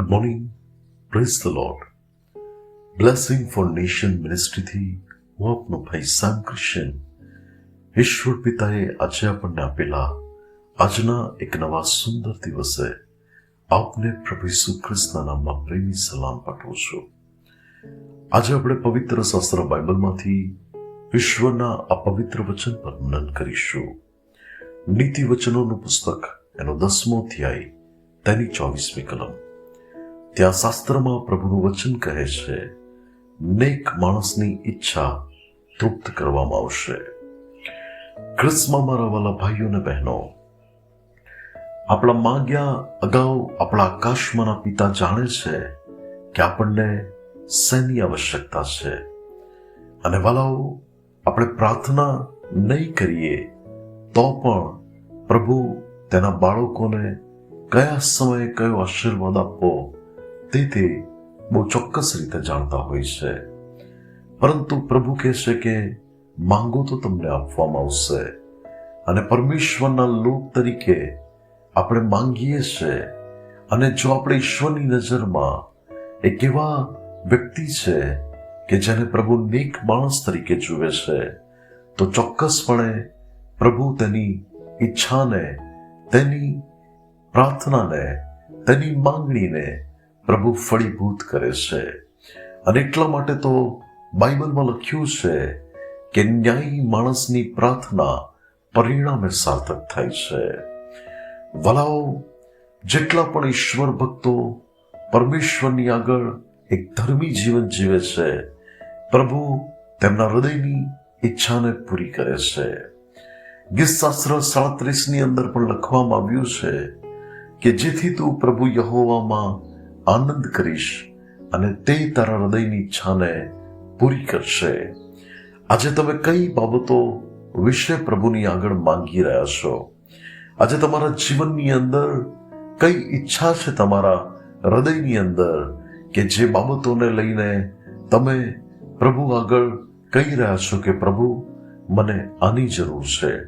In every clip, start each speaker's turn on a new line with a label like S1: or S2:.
S1: Good morning praise the Lord blessing for nation મિનિસ્ટ્રીથી હું આપનો ભાઈ સામ ક્રિશ્ચન ઈશ્વર પિતાએ આજે આપણને આપેલા આજના એક નવા સુંદર દિવસે આપને પ્રભુ ઈસુ ખ્રિસ્તના નામમાં પ્રેમી સલામ પાઠવું છું આજે આપણે પવિત્ર શાસ્ત્ર બાઇબલમાંથી વિશ્વના આ પવિત્ર વચન પર મનન કરીશું નીતિ વચનોનું પુસ્તક એનો દસમો અધ્યાય તેની ચોવીસમી કલમ ત્યાં શાસ્ત્રમાં પ્રભુનું વચન કહે છે નેક માણસની ઈચ્છા તૃપ્ત કરવામાં આવશે ક્રિસ્મા મારા વાલા ભાઈઓ અને બહેનો આપણા માંગ્યા અગાઉ આપણા આકાશમાંના પિતા જાણે છે કે આપણને શેની આવશ્યકતા છે અને વાલાઓ આપણે પ્રાર્થના નહીં કરીએ તો પણ પ્રભુ તેના બાળકોને કયા સમયે કયો આશીર્વાદ આપવો તે તે બહુ ચોક્કસ રીતે જાણતા હોય છે. પરંતુ પ્રભુ કહે છે કે માંગો તો તમને આપવામાં આવશે અને પરમેશ્વરના લોક તરીકે આપણે માંગીએ છીએ અને જો આપણે ઈશ્વરની નજરમાં એક એવા વ્યક્તિ છે કે જેને પ્રભુ નેક માણસ તરીકે જુએ છે, તો ચોક્કસપણે પ્રભુ તેની ઈચ્છાને, તેની પ્રાર્થનાને, તેની માંગણીને પ્રભુ ફળીભૂત કરે છે. અને એટલા માટે તો બાઇબલમાં લખ્યું છે કે ન્યાયી માણસની પ્રાર્થના પરિણામે સાર્થક થાય છે. વલાઓ, જેટલા પણ ઈશ્વર ભક્તો પરમેશ્વરની આગળ એક ધર્મી જીવન જીવે છે, પ્રભુ તેમના હૃદયની ઈચ્છાને પૂરી કરે છે. ગીતશાસ્ત્ર સાડત્રીસની અંદર પણ લખવામાં આવ્યું છે કે જેથી તું પ્રભુ યહોવામાં આનંદ કરીશ અને તે તારા હૃદયની ઈચ્છાને પૂરી કરશે. આજે તમે કઈ બાબતો વિશે પ્રભુની આગળ માંગી રહ્યા છો? આજે તમારા જીવનની અંદર કઈ ઈચ્છા છે તમારા હૃદયની અંદર કે જે બાબતોને લઈને તમે પ્રભુ આગળ કહી રહ્યા છો કે પ્રભુ, મને આની જરૂર છે?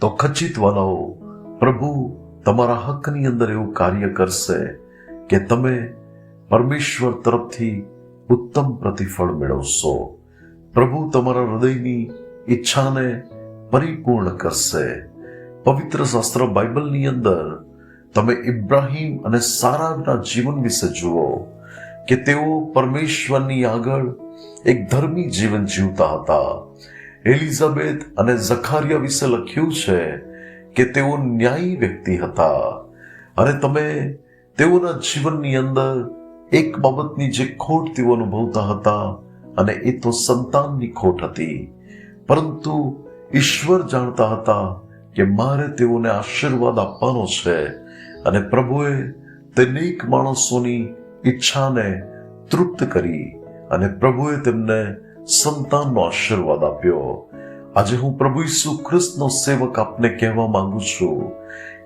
S1: તો ખચિત વાલાઓ, પ્રભુ તમારા હકની અંદર એવું કાર્ય કરશે કે તમે પરમેશ્વર તરફથી ઉત્તમ પ્રતિફળ મેળવશો. પ્રભુ તમારા હૃદયની ઈચ્છાને પરિપૂર્ણ કરશે. પવિત્ર શાસ્ત્ર બાઇબલની અંદર તમે ઇબ્રાહિમ અને સારાના જીવન વિશે જુઓ કે તેઓ પરમેશ્વરની આગળ એક ધર્મી જીવન જીવતા હતા. એલિઝાબેથ અને ઝખારિયા વિશે લખ્યું છે કે તેઓ ન્યાયી વ્યક્તિ હતા. અને તમે તેઓના જીવનની અંદર એક બાબતની જે ખોટ તેઓ અનુભવતા હતા અને એ તો સંતાનની ખોટ હતી. પરંતુ ઈશ્વર જાણતા હતા કે મારે તેઓને આશીર્વાદ આપવાનો છે અને પ્રભુએ તેનેક માણસોની ઈચ્છાને તૃપ્ત કરી અને પ્રભુએ તેમને સંતાનનો આશીર્વાદ આપ્યો. આજે હું પ્રભુ ઈસુ ખ્રિસ્તનો સેવક આપને કહેવા માંગુ છું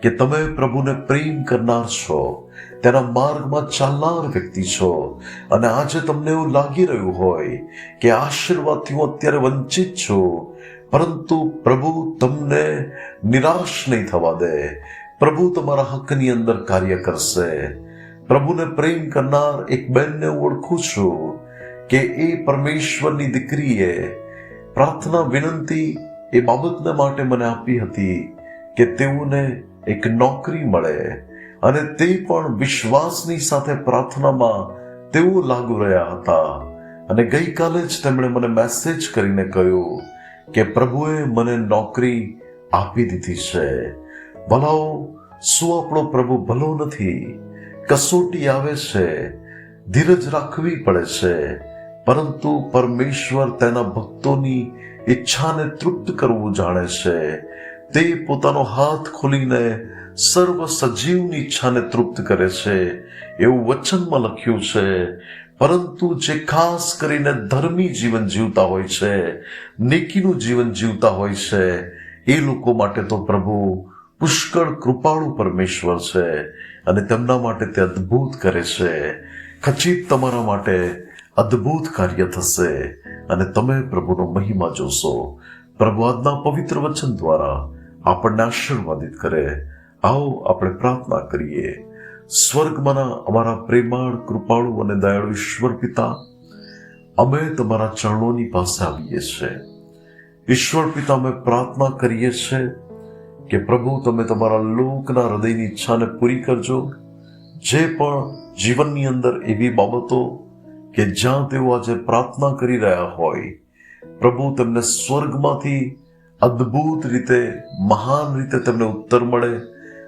S1: કે તમે પ્રભુને પ્રેમ કરનાર છો, તેના માર્ગમાં ચાલનાર વ્યક્તિ છો. અને આજે તમને એવું લાગી રહ્યું હોય કે આશીર્વાદથી હું અત્યારે વંચિત છું, પરંતુ પ્રભુ તમને નિરાશ નહીં થવા દે. પ્રભુ તમારા હકની અંદર કાર્ય કરશે. પ્રભુને પ્રેમ કરનાર એક બેનને ઓળખું છું કે એ પરમેશ્વરની દીકરીએ પ્રાર્થના વિનંતી એ બાબતને માટે મને આપી હતી કે તેઓને એક નોકરી મળે અને તે પણ વિશ્વાસની સાથે પ્રાર્થનામાં તેઓ લાગુ રહ્યા હતા. અને ગઈકાલે જ તેમણે મને મેસેજ કરીને કહ્યું કે, પ્રભુએ મને નોકરી આપી દીધી છે. ભલાઓ, શું આપણો પ્રભુ ભલો નથી? કસોટી આવે છે, ધીરજ રાખવી પડે છે. પરંતુ પરમેશ્વર તેના ભક્તોની ઈચ્છાને તૃપ્ત કરવું જાણે છે. તે પોતાનો હાથ ખોલીને સર્વ સજીવની ઈચ્છાને તૃપ્ત કરે છે. એવું વચનમાં લખ્યું છે. પરંતુ જે ખાસ કરીને ધર્મી જીવન જીવતા હોય છે, નેકીનું જીવન જીવતા હોય છે, એ લોકો માટે તો પ્રભુ પુષ્કળ કૃપાળુ પરમેશ્વર છે અને તેમના માટે તે અદ્ભુત કરે છે. ખચિત તમારા માટે અદ્ભુત કાર્ય થશે અને તમે પ્રભુનો મહિમા જોશો. પ્રભુ આજના પવિત્ર વચન દ્વારા આપણને આશીર્વાદિત કરે. આવો આપણે પ્રાર્થના કરીએ. સ્વર્ગમાંના અમારા પ્રેમાળ, કૃપાળુ અને દયાળુ ઈશ્વર પિતા, અમે તમારા ચરણોની પાસે આવીએ છીએ. ઈશ્વર પિતા, અમે પ્રાર્થના કરીએ છીએ કે પ્રભુ, તમે તમારા લોકના હૃદયની ઈચ્છાને પૂરી કરજો. જે પણ જીવનની અંદર એવી બાબતો કે જ્યાં તેઓ આજે પ્રાર્થના કરી રહ્યા હોય, પ્રભુ, તેમને સ્વર્ગમાંથી અદ્ભુત રીતે, મહાન રીતે તેમને ઉત્તર મળે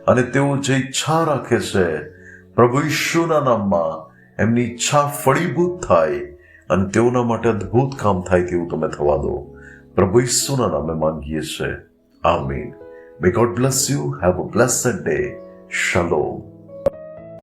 S1: અને તેઓ જે ઈચ્છા રાખે છે, પ્રભુ ઈશ્વરના નામમાં એમની ઈચ્છા ફળીભૂત થાય અને તેઓના માટે અદ્ભુત કામ થાય તેવું તમે થવા દો. પ્રભુ ઈશ્વરના નામે માંગીએ છીએ. આમીન. May God bless you have a blessed day શલોમ